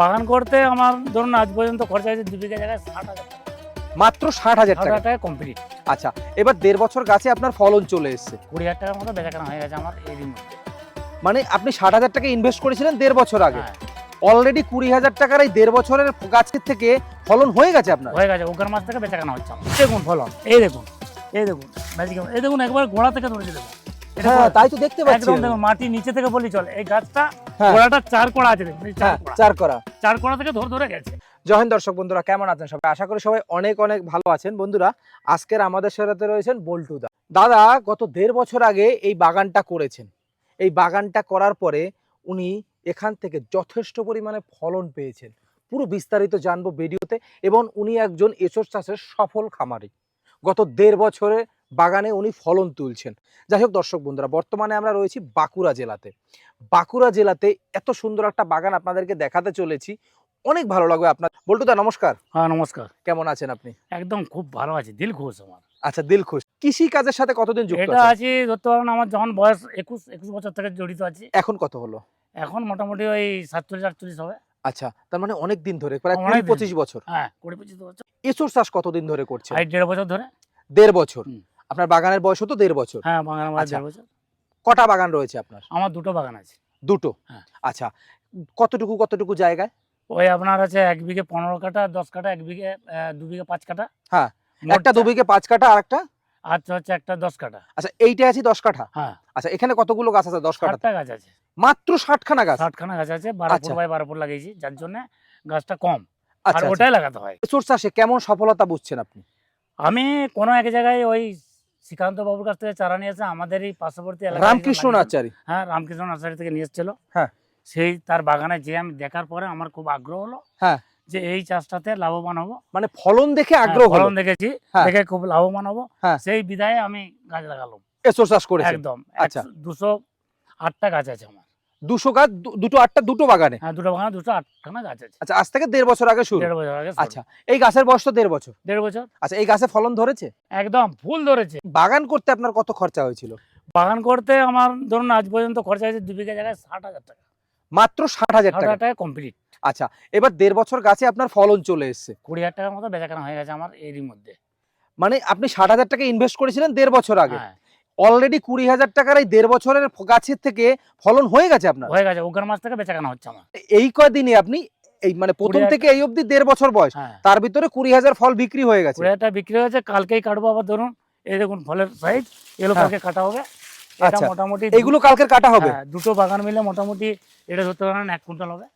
বাগান করতে আমার ধরুন আজ পর্যন্ত খরচা হয়েছে দু বিঘা জায়গায় ষাট হাজার টাকা। মাত্র ষাট হাজার টাকা? টাকা কমপ্লিট আচ্ছা এবার দেড় বছর গাছে আপনার ফলন চলে এসছে। কুড়ি হাজার টাকার মতো বেচাকেনা হয়ে গেছে আমার এই দিন। মানে আপনি ষাট হাজার টাকা ইনভেস্ট করেছিলেন দেড় বছর আগে। হ্যাঁ, অলরেডি কুড়ি হাজার টাকার এই দেড় বছরের গাছের থেকে ফলন হয়ে গেছে আপনার? হয়ে গেছে ওখান মাস থেকে বেচাকেনা হচ্ছে দেখুন ফলন এই দেখুন এই দেখুন এই দেখুন একবার গোড়া থেকে ধরেছে দেখুন। হ্যাঁ তাই তো দেখতে পাচ্ছি। একদম। দেখুন মাটি নিচে থেকে বলি চলে। এই গাছটা হ্যাঁ। গোড়াটা চার কোড়া আছে চার হ্যাঁ কোড়া। চার করা কোড়া থেকে ধরে ধরে গেছে। জয়েন দর্শক বন্ধুরা কেমন আছেন সবাই? আশা করি সবাই অনেক অনেক ভালো আছেন। বন্ধুরা আজকের আমাদের সাথে রয়েছেন বল্টু দা। দাদা গত দেড় বছর আগে এই বাগানটা করেছেন। এই বাগানটা করার পরে উনি এখান থেকে যথেষ্ট পরিমাণে ফলন পেয়েছেন। পুরো বিস্তারিত জানব ভিডিওতে। এবং উনি একজন এসর চাষের সফল খামারি। গত দেড় বছরে বাগানে উনি ফলন তুলছেন। যাই হোক দর্শক বন্ধুরা বর্তমানে আমরা রয়েছি বাঁকুড়া জেলাতে। বাঁকুড়া জেলাতে এত সুন্দর একটা বাগান আপনাদেরকে দেখাতে চলেছি। অনেক ভালো লাগবে আপনার বল্টু দা নমস্কার। হ্যাঁ নমস্কার। কেমন আছেন আপনি? একদম খুব ভালো আছে দিল খুশ আমার। আচ্ছা দিল খুশ। কৃষি কাজের সাথে কতদিন যুক্ত এটা আছে ধরতে পারেন আমার যখন বয়স একুশ একুশ বছর থেকে জড়িত আছি। এখন কত হলো? এখন মোটামুটি ওই সাতচল্লিশ আটচল্লিশ হবে। আচ্ছা তার মানে অনেক দিন ধরে প্রায় কুড়ি পঁচিশ বছর। হ্যাঁ কুড়ি পঁচিশ বছর। এসর চাষ কতদিন ধরে করছে দেড় বছর ধরে। দেড় বছর। আপনার বাগানের বয়স তো দেড় বছর? হ্যাঁ বাগান আমার আচ্ছা। দেড় বছর। কটা বাগান রয়েছে আপনার? আমার দুটো বাগান আছে। দুটো? হ্যাঁ। আচ্ছা কতটুকু কতটুকু জায়গায়? ওই আপনার আছে এক বিঘে পনেরো কাঠা দশ কাঠা এক বিঘে আহ, দু বিঘে পাঁচ কাঠা। হ্যাঁ, মোট একটা দু বিঘে পাঁচ কাঠা আর একটা? আচ্ছা হচ্ছে একটা দশ কাঠা। আচ্ছা এইটা আছে দশ কাঠা? হ্যাঁ। আচ্ছা এখানে কতগুলো গাছ আছে দশ কাঠা? ষাটটা গাছ আছে। মাত্র ষাটখানা গাছ? ষাটখানা গাছ আছে বারো আচ্ছা। ফুট বাই বারো ফুট লাগিয়েছি যার জন্য গাছটা কম। আর আচ্ছা। আচ্ছা। ওটাই লাগাতে হয়। এসর চাষে কেমন সফলতা বুঝছেন আপনি? আমি কোনো এক জায়গায় ওই শ্রীকান্ত বাবুর কাছ থেকে চারা নিয়েছে আমাদের এই পার্শ্ববর্তী রামকৃষ্ণ আচারী হ্যাঁ রামকৃষ্ণ আচারী থেকে নিয়ে এসেছিল হ্যাঁ। সেই তার বাগানে যে আমি দেখার পরে আমার খুব আগ্রহ হলো হ্যাঁ। যে এই চাষটাতে লাভবান হব মানে ফলন দেখে হ্যাঁ, আগ্রহ ফলন দেখেছি হ্যাঁ। দেখে খুব লাভবান হব হ্যাঁ। সেই বিদায় আমি গাছ লাগালাম চাষ করে একদম আচ্ছা। দুশো আটটা গাছ আছে আমার দুশো গাছ দুটো আটটা দুটো বাগানে? হ্যাঁ দুটো বাগানে দুশো আটখানা গাছ আছে। আচ্ছা আজ থেকে দেড় বছর আগে শুরু। দেড় বছর আগে আচ্ছা এই গাছের বয়স তো দেড় বছর। দেড় বছর। আচ্ছা এই গাছে ফলন ধরেছে? একদম ফুল ধরেছে। বাগান করতে আপনার কত খরচা হয়েছিল? বাগান করতে আমার ধরুন আজ পর্যন্ত খরচা হয়েছে দু বিঘা জায়গায় ষাট হাজার টাকা। মাত্র ষাট হাজার টাকা? টাকা কমপ্লিট আচ্ছা এবার দেড় বছর গাছে আপনার ফলন চলে এসছে। কুড়ি হাজার টাকার মতো বেচাকেনা হয়ে গেছে আমার এরই মধ্যে। মানে আপনি ষাট হাজার টাকা ইনভেস্ট করেছিলেন দেড় বছর আগে। হ্যাঁ। অলরেডি কুড়ি হাজার টাকার এই দেড় বছরের গাছের থেকে ফলন হয়ে গেছে আপনার? হয়ে গেছে ওখান মাস থেকে বেচাকেনা হচ্ছে আমার। এই কয়দিনে আপনি এই মানে প্রথম থেকে এই অবধি দেড় বছর বয়স হ্যাঁ। তার ভিতরে কুড়ি হাজার ফল বিক্রি হয়ে গেছে। কুড়ি হাজার বিক্রি হয়েছে কালকেই কাটবো আবার ধরুন। এই দেখুন ফলের সাইজ এগুলো হ্যাঁ। কালকে কাটা হবে। এটা আচ্ছা, মোটামুটি এইগুলো কালকের কাটা হবে? হ্যাঁ, দুটো বাগান মিলে মোটামুটি এটা ধরতে পারেন এক কুইন্টাল হবে।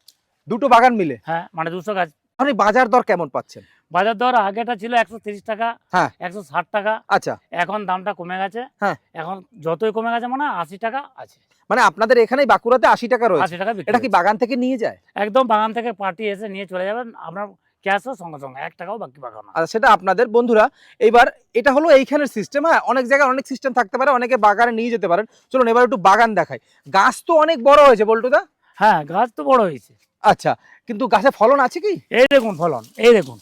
দুটো বাগান মিলে? হ্যাঁ মানে দুশো গাছ। আপনি বাজার দর কেমন পাচ্ছেন? বাজার দর আগেটা ছিল একশো তিরিশ টাকা হ্যাঁ। একশো ষাট টাকা। আচ্ছা। এখন দামটা কমে গেছে। হ্যাঁ। এখন যতই কমে গেছে মানে আশি টাকা আছে। মানে আপনাদের এখানে বাঁকুড়াতে আশি টাকা রয়েছে। আশি টাকা এটা কি বাগান থেকে নিয়ে যায়? একদম বাগান থেকে পার্টি এসে নিয়ে চলে যাবেন। আপনার ক্যাশও সঙ্গে সঙ্গে এক টাকাও বাকি পাকানো আচ্ছা সেটা আপনাদের বন্ধুরা এবার এটা হলো এইখানের সিস্টেম হ্যাঁ অনেক জায়গায় অনেক সিস্টেম থাকতে পারে অনেকে বাগানে নিয়ে যেতে পারেন। চলুন এবার একটু বাগান দেখাই। গাছ তো অনেক বড় হয়েছে বল্টুদা হ্যাঁ গাছ তো বড় হয়েছে। আচ্ছা কিন্তু গাছে ফলন আছে কি? এই দেখুন ফলন এই দেখুন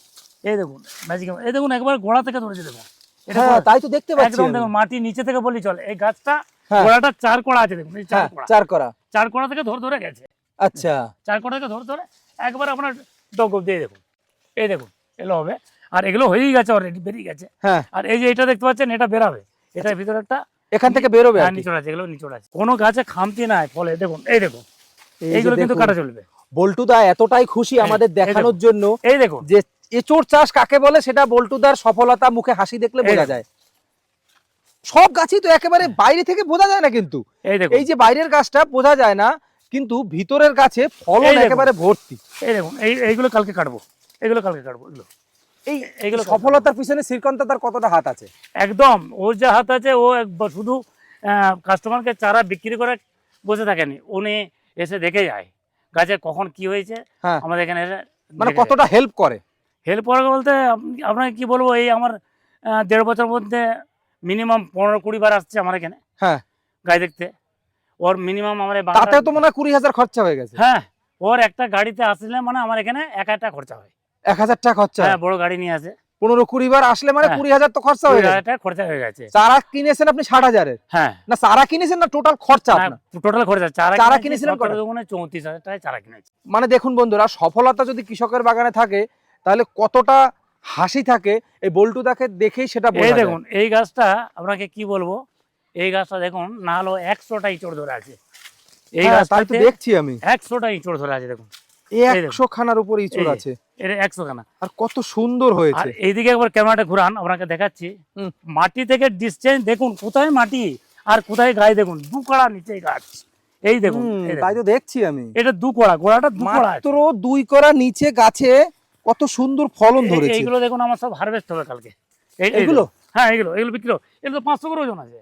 এই দেখুন ম্যাজিক এই দেখুন একবার গোড়া থেকে ধরেছে দেখুন। হ্যাঁ তাই তো দেখতে পাচ্ছি একদম দেখুন মাটি নিচে থেকে বলি চলে এই গাছটা হ্যাঁ। গোড়াটা চার কোড়া আছে দেখুন এই চার হ্যাঁ কোড়া। চার করা চার কোড়া থেকে ধরে ধরে গেছে। আচ্ছা। চার কোড়া থেকে ধরে ধরে একবার আপনার ডগ দিয়ে দেখুন এই দেখুন এগুলো হবে। আর এগুলো হয়েই গেছে অলরেডি বেরিয়ে গেছে। হ্যাঁ। আর এই যে এটা দেখতে পাচ্ছেন এটা বেরাবে। এটার ভিতরে একটা এখান থেকে বেরোবে আর নিচড় আছে এগুলো নিচড় আছে। কোনো গাছে খামতি নাই ফলে দেখুন এই দেখুন এইগুলো কিন্তু কাটা চলবে। বল্টুদা এতটাই খুশি আমাদের দেখানোর জন্য এই দেখো যে এচোর চাষ কাকে বলে সেটা বল্টুদার সফলতা মুখে হাসি দেখলে বোঝা যায়। সব গাছই তো একেবারে বাইরে থেকে বোঝা যায় না কিন্তু। এই যে বাইরের গাছটা বোঝা যায় না কিন্তু ভিতরের গাছে ফলন একেবারে ভর্তি। এই দেখুন এই এইগুলো কালকে কাটবো। এগুলো কালকে কাটবো এগুলো। এই এইগুলো সফলতার পিছনে শ্রীকান্ত তার কতটা হাত আছে? একদম ওর যে হাত আছে ও একবার শুধু কাস্টমারকে চারা বিক্রি করে বসে থাকেনি উনি এসে দেখে যায়। গাছে কখন কি হয়েছে হ্যাঁ। আমাদের এখানে মানে কতটা হেল্প করে? হেল্প করে বলতে আপনাকে কি বলব এই আমার দেড় বছর মধ্যে মিনিমাম পনেরো কুড়ি বার আসছে আমার এখানে। হ্যাঁ। গাছ দেখতে। ওর মিনিমাম আমার তাতে তো মনে হয় কুড়ি হাজার খরচা হয়ে গেছে। হ্যাঁ ওর একটা গাড়িতে আসলে মানে আমার এখানে এক হাজার টাকা খরচা হয়। এক হাজার টাকা খরচা হ্যাঁ বড় গাড়ি নিয়ে আসে। পনেরো কুড়ি বার আসলে মানে হ্যাঁ। কুড়ি হাজার তো খরচা হয়ে গেছে। খরচা হয়ে গেছে। চারা কিনেছেন আপনি ষাট হাজারের? হ্যাঁ। না চারা কিনেছেন না টোটাল খরচা টোটাল খরচা চারা চারা কিনেছি কিনেছিলেন চৌত্রিশ হাজার টাকায় চারা কিনেছি। মানে দেখুন বন্ধুরা সফলতা যদি কৃষকের বাগানে থাকে তাহলে কতটা হাসি থাকে এই বল্টু বল্টুদাকে দেখেই সেটা এই দেখুন এই গাছটা আপনাকে কি বলব এই গাছটা দেখুন না হলো একশোটা ইঁচড় ধরে আছে। এই হ্যাঁ, তাই দেখছি আমি। একশোটা ইঁচড় ধরে আছে দেখুন। একশো খানার উপর ইঁচড় আছে। এটা একশো খানা। আর কত সুন্দর হয়েছে। এইদিকে একবার ক্যামেরাটা ঘুরান আপনাকে দেখাচ্ছি। মাটি থেকে ডিসটেন্স দেখুন কোথায় মাটি আর কোথায় গায়ে দেখুন দু কড়া নিচে গাছ। এই দেখুন। তাই তো দেখছি আমি। এটা দু কড়া গোড়াটা দু কড়া। মাত্র দুই করা নিচে গাছে কত সুন্দর ফলন ধরেছে। এইগুলো দেখুন আমার সব হারভেস্ট হবে কালকে? এইগুলো? হ্যাঁ এগুলো এগুলো বিক্রি এগুলো তো পাঁচশো করে ওজন আছে।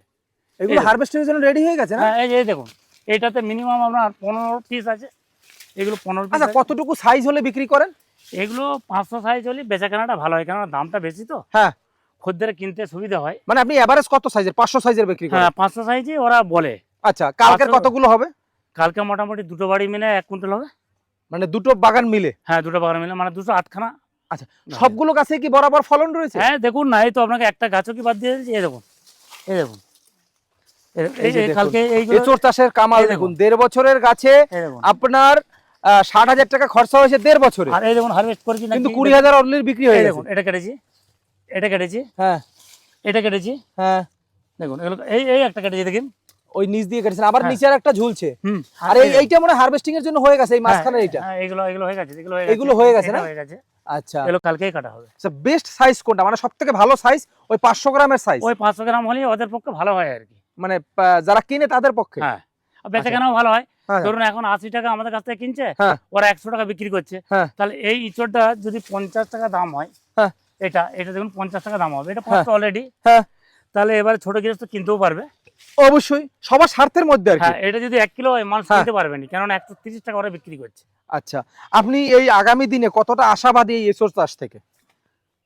এগুলো হারভেস্টের জন্য রেডি হয়ে গেছে না? হ্যাঁ এই দেখুন। এইটাতে মিনিমাম আপনার পনেরো পিস আছে। এগুলো পনেরো আচ্ছা কতটুকু সাইজ হলে বিক্রি করেন? এগুলো পাঁচশো সাইজ হলে বেচা কেনাটা ভালো হয় কেননা দামটা বেশি তো। হ্যাঁ। খদ্দের কিনতে সুবিধা হয়। মানে আপনি এভারেজ কত সাইজের পাঁচশো সাইজের বিক্রি করেন। হ্যাঁ পাঁচশো সাইজে ওরা বলে। আচ্ছা কালকের কতগুলো হবে? কালকে মোটামুটি দুটো বাড়ি মিলে এক কুইন্টাল হবে। মানে দুটো বাগান মিলে? হ্যাঁ দুটো বাগান মিলে মানে দুশো আটখানা। আচ্ছা সবগুলো গাছে কি বরাবর ফলন রয়েছে? হ্যাঁ দেখুন না এই তো আপনাকে একটা গাছও কি বাদ দিয়ে দিয়েছি? এই দেখুন এই দেখুন। এই- এই এই কালকে এইগুলো এচোর চাষের কামাল। দেখুন। দেড় বছরের গাছে আপনার ষাট হাজার টাকা খরচা হয়েছে দেড় বছরে। আর এই দেখুন হারভেস্ট করেছি কিন্তু কুড়ি হাজার অলরেডি বিক্রি হয়ে দেখুন এটা কেটেছি এটা কেটেছি হ্যাঁ। এটা কেটেছি। হ্যাঁ। দেখুন এগুলো এই এই একটা কেটেছি দেখুন। ওই নিচ দিয়ে কেটেছেন আবার হ্যাঁ। নিচে আর একটা ঝুলছে। আর এই এইটা মনে হারভেস্টিং এর জন্য হয়ে গেছে এই মাঝখানে হ্যাঁ, এইটা। হ্যাঁ, এগুলো এগুলো হয়ে গেছে এগুলো হয়ে এগুলো হয়ে গেছে না? হয়ে গেছে। আচ্ছা। এগুলো কালকেই কাটা হবে। বেস্ট সাইজ কোনটা? মানে সব থেকে ভালো সাইজ ওই পাঁচশো গ্রামের সাইজ ওই পাঁচশো গ্রাম হলে ওদের পক্ষে ভালো হয় আর কি। মানে যারা কিনে তাদের পক্ষে? হ্যাঁ। আর বেচা আচ্ছা। কেনাও ভালো হয়। হ্যাঁ ধরুন এখন আশি টাকা আমাদের কাছ থেকে কিনছে হ্যাঁ। ওরা একশো টাকা বিক্রি করছে। হ্যাঁ। তাহলে এই ইঁচড়টা যদি পঞ্চাশ টাকা দাম হয় হ্যাঁ। এটা এটা দেখুন পঞ্চাশ টাকা দাম হবে। এটা হ্যাঁ। অলরেডি হ্যাঁ। তাহলে এবারে ছোট গৃহস্থ কিনতেও পারবে। অবশ্যই সবার স্বার্থের মধ্যে হ্যাঁ এটা যদি এক কিলো হয় মানুষ হ্যাঁ। কিনতে পারবে না। কেননা একশো তিরিশ টাকা ওরা বিক্রি করছে। আচ্ছা আপনি এই আগামী দিনে কতটা আশাবাদী এই এসোর চাষ থেকে?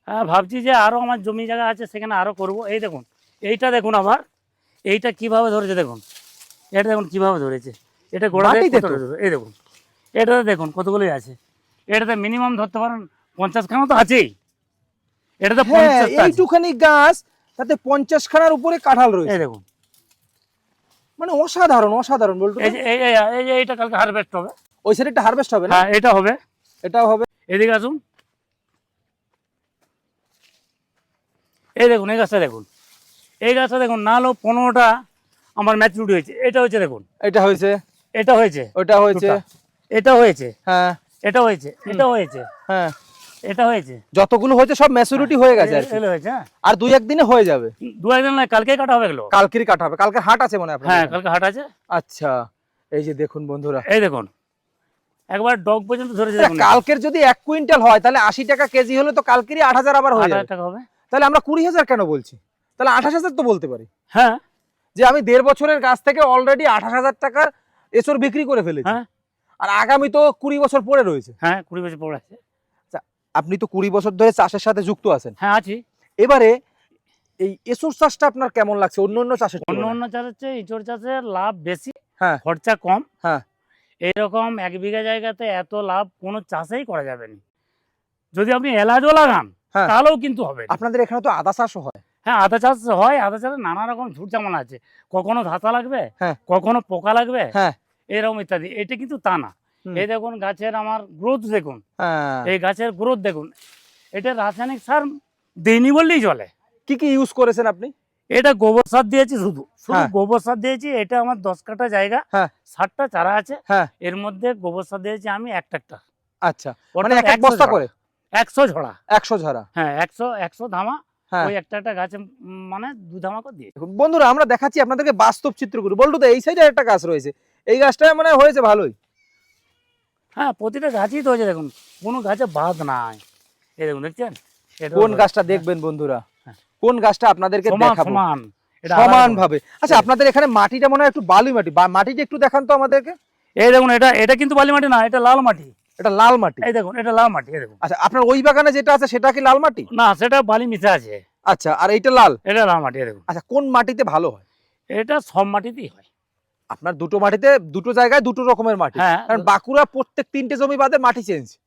হ্যাঁ ভাবছি যে আরও আমার জমি জায়গা আছে সেখানে আরও করব। এই দেখুন এইটা দেখুন আবার এইটা কীভাবে ধরেছে দেখুন। এটা দেখুন কীভাবে ধরেছে। এটা গোড়া দিয়ে মাটিতে কত তো। ধরেছে? এই দেখুন। এটাতে দেখুন কতগুলোই আছে। এটাতে মিনিমাম ধরতে পারেন পঞ্চাশ খানা তো আছেই। এটাতে হ্যাঁ পঞ্চাশটা আছে। এইটুখানি গাছ তাতে পঞ্চাশ খানার উপরে কাঁঠাল রয়েছে। দেখুন। মানে অসাধারণ অসাধারণ বলতো এই যে এই এই- এই যে এইটা কালকে হারভেস্ট হবে। ওই সাইডে হারভেস্ট হবে না? হ্যাঁ এটা হবে। এটাও হবে। এদিকে আসুন। এই দেখুন এই গাছটা দেখুন। এই গাছটা দেখুন না হলেও পনেরোটা আমার ম্যাচুরিটি হয়েছে। এটা হচ্ছে দেখুন। এটা হয়েছে? এটা হয়েছে। ওটা হয়েছে? এটা হয়েছে। হ্যাঁ। এটা হয়েছে। এটা হয়েছে। হ্যাঁ। এটা হয়েছে। যতগুলো হয়েছে সব ম্যাচুরিটি হয়ে গেছে আর। হয়েছে হ্যাঁ। দুই একদিনে হয়ে যাবে। দু একদিন নয় কালকে কাটা হবে এগুলো। কালকেরই কাটা হবে। কালকে হাট আছে মনে হয় হ্যাঁ কালকে হাট আছে। আচ্ছা। এই যে দেখুন বন্ধুরা। এই দেখুন। একবার ডগ পর্যন্ত ধরেছে দেখুন। কালকের যদি এক কুইন্টাল হয় তাহলে আশি টাকা কেজি হলে তো কালকেরই আট হাজার আবার হয়ে যাবে হাজার টাকা হবে। তাহলে আমরা কুড়ি হাজার কেন বলছি? তাহলে আঠাশ হাজার তো বলতে পারি। হ্যাঁ। যে আমি দেড় বছরের গাছ থেকে অলরেডি আঠাশ হাজার টাকার এসর বিক্রি করে ফেলেছি। হ্যাঁ। আর আগামী তো কুড়ি বছর পরে রয়েছে। হ্যাঁ কুড়ি বছর পরে আছে। আপনি তো কুড়ি বছর ধরে চাষের সাথে যুক্ত আছেন। হ্যাঁ আছি। এবারে এই এসর চাষটা আপনার কেমন লাগছে? অন্য অন্য চাষের অন্য অন্য চাষের চেয়ে ইঁচড় চাষের লাভ বেশি হ্যাঁ। খরচা কম। হ্যাঁ। এইরকম এক বিঘা জায়গাতে এত লাভ কোনো চাষেই করা যাবে না। যদি আপনি এলাচও লাগান হ্যাঁ। তাহলেও কিন্তু হবে আপনাদের এখানে তো আদা চাষও হয়। হ্যাঁ আদা চাষ হয় আদা চাষে নানা রকম ঝুট ঝামেলা আছে। কখনো ধাতা লাগবে হ্যাঁ। কখনো পোকা লাগবে হ্যাঁ। এরকম ইত্যাদি। এটা কিন্তু তা না। এই দেখুন গাছের আমার গ্রোথ দেখুন। হ্যাঁ। এই গাছের গ্রোথ দেখুন। এটা রাসায়নিক সার দেয়নি বললেই চলে। কি কি ইউজ করেছেন আপনি? এটা গোবর সার দিয়েছি শুধু। শুধু। গোবর সার দিয়েছি এটা আমার দশ কাঠা জায়গা। ষাটটা চারা আছে। হ্যাঁ। এর মধ্যে গোবর সার দিয়েছি আমি এক ট্রাক্টর। আচ্ছা। মানে এক এক বস্তা করে? একশো ঝোড়া। একশো ঝাড়া। হ্যাঁ একশো একশো ধামা। ওই একটা একটা গাছে মানে দু ধামা করে দিয়ে বন্ধুরা আমরা দেখাচ্ছি আপনাদেরকে বাস্তব চিত্রগুলো। বলতো তো এই সাইডে একটা গাছ রয়েছে। এই গাছটা মানে হয়েছে ভালোই। হ্যাঁ প্রতিটা গাছই তো হয়েছে দেখুন। কোনো গাছে বাদ নাই। এই দেখুন দেখছেন? কোন গাছটা দেখবেন বন্ধুরা? হ্যাঁ। কোন গাছটা আপনাদেরকে দেখাবো? সমান। সমান ভাবে। আচ্ছা আপনাদের এখানে মাটিটা মনে হয় একটু বালুই মাটি। মাটিটা একটু দেখান তো আমাদেরকে। এই দেখুন এটা এটা কিন্তু বালি মাটি না এটা লাল মাটি। এটা লাল মাটি। এই দেখুন এটা লাল মাটি এই দেখুন। আচ্ছা আপনার ওই বাগানে যেটা আছে সেটা কি লাল মাটি? না সেটা বালি মিশে আছে। আচ্ছা আর এইটা লাল? এটা লাল মাটি দেখুন। আচ্ছা কোন মাটিতে ভালো হয়? এটা সব মাটিতেই হয়। আপনার দুটো মাটিতে দুটো জায়গায় দুটো রকমের মাটি। হ্যাঁ। কারণ বাঁকুড়া প্রত্যেক তিনটে জমি বাদে মাটি চেঞ্জ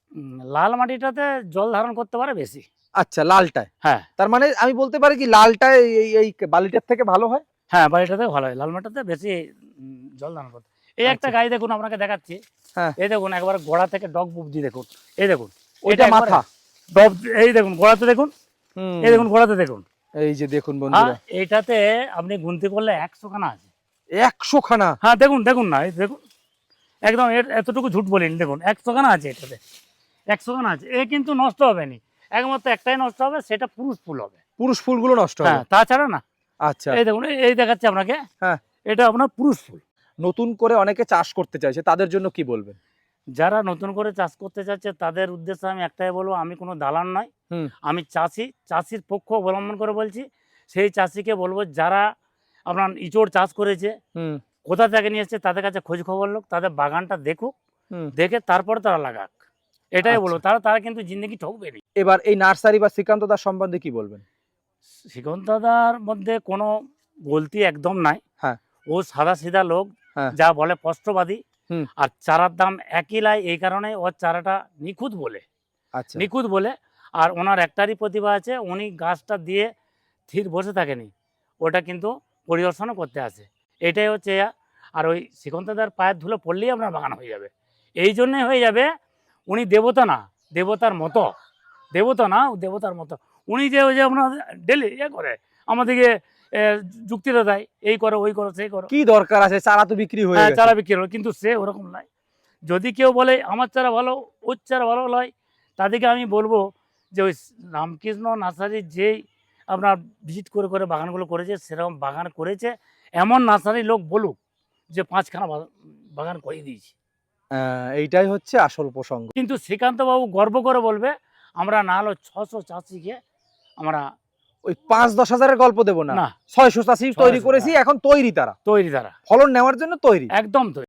লাল মাটিটাতে জল ধারণ করতে পারে বেশি। আচ্ছা লালটায়। হ্যাঁ। তার মানে আমি বলতে পারি কি লালটা এই এই- বালিটার থেকে ভালো হয়? হ্যাঁ বাড়িটাতে ভালো হয়। লাল মাটাতে বেশি জল দান করতে এই একটা আচ্ছা। গাই দেখুন আপনাকে দেখাচ্ছি। হ্যাঁ। এই দেখুন একবার গোড়া থেকে ডগ বুবদি দেখুন। এই দেখুন ওইটা মাথা। ডব এই দেখুন গোড়াতে দেখুন। এই দেখুন গোড়াতে দেখুন। এই যে দেখুন বন্ধুরা। এইটাতে আপনি গুনতে করলে একশো খানা আছে। একশো খানা হ্যাঁ দেখুন দেখুন না এই দেখুন। একদম এতটুকু ঝুট বলিনি দেখুন একশো খানা আছে এটাতে। একশো খানা আছে এ কিন্তু নষ্ট হবে না। একমাত্র একটাই নষ্ট হবে সেটা পুরুষ ফুল হবে। পুরুষ ফুলগুলো নষ্ট হবে? হ্যাঁ তাছাড়া না। আচ্ছা। এই দেখুন এই দেখাচ্ছে আপনাকে। হ্যাঁ। এটা আপনার পুরুষ ফুল। নতুন করে অনেকে চাষ করতে চাইছে তাদের জন্য কি বলবেন যারা নতুন করে চাষ করতে চাচ্ছে তাদের উদ্দেশ্যে আমি একটাই বলব আমি কোনো দালান নয় আমি চাষি চাষির পক্ষ অবলম্বন করে বলছি সেই চাষিকে বলব যারা আপনার ইঁচড় চাষ করেছে কোথা থেকে নিয়ে এসছে তাদের কাছে খোঁজ খবর লোক তাদের বাগানটা দেখুক। দেখে তারপরে তারা লাগাক এটাই আচ্ছা। বলব তারা তারা কিন্তু জিন্দগি ঠকবে না এবার এই নার্সারি বা শ্রীকান্ত দাস সম্বন্ধে কি বলবেন শ্রীকন্তাদার মধ্যে কোনো গলতি একদম নাই হ্যাঁ। ও সাদা সিধা লোক। যা বলে স্পষ্টবাদী। আর চারার দাম একই লাই এই কারণে ওর চারাটা নিখুঁত বলে। আচ্ছা। নিখুঁত বলে। আর ওনার একটারই প্রতিভা আছে উনি গাছটা দিয়ে স্থির বসে থাকেনি। ওটা কিন্তু পরিদর্শনও করতে আসে। এটাই হচ্ছে। আর ওই শ্রীকন্তদার পায়ের ধুলো পড়লেই আপনার বাগান হয়ে যাবে। এই জন্যে হয়ে যাবে উনি দেবতা না দেবতার মতো। দেবতা না দেবতার মতো। উনি যে ওই যে আপনার ডেলি ইয়ে করে আমাদেরকে যুক্তিটা দেয় এই করো ওই করো সেই করো। কি দরকার আছে? চারা তো বিক্রি হয়ে হ্যাঁ চারা বিক্রি হলো কিন্তু সে ওরকম নয় যদি কেউ বলে আমার চারা ভালো ওর চারা ভালো নয় তাদেরকে আমি বলব যে ওই রামকৃষ্ণ নার্সারির যেই আপনার ভিজিট করে করে বাগানগুলো করেছে সেরকম বাগান করেছে। এমন নার্সারি লোক বলুক যে পাঁচখানা বাগান করে দিয়েছি। এইটাই হচ্ছে আসল প্রসঙ্গ। কিন্তু শ্রীকান্তবাবু গর্ব করে বলবে আমরা না হলো ছশো চাষিকে আমরা ওই পাঁচ দশ হাজারের গল্প দেবো না। না। ছয়শো চাষি তৈরি করেছি এখন তৈরি তারা। তৈরি তারা। ফলন নেওয়ার জন্য তৈরি। একদম তৈরি।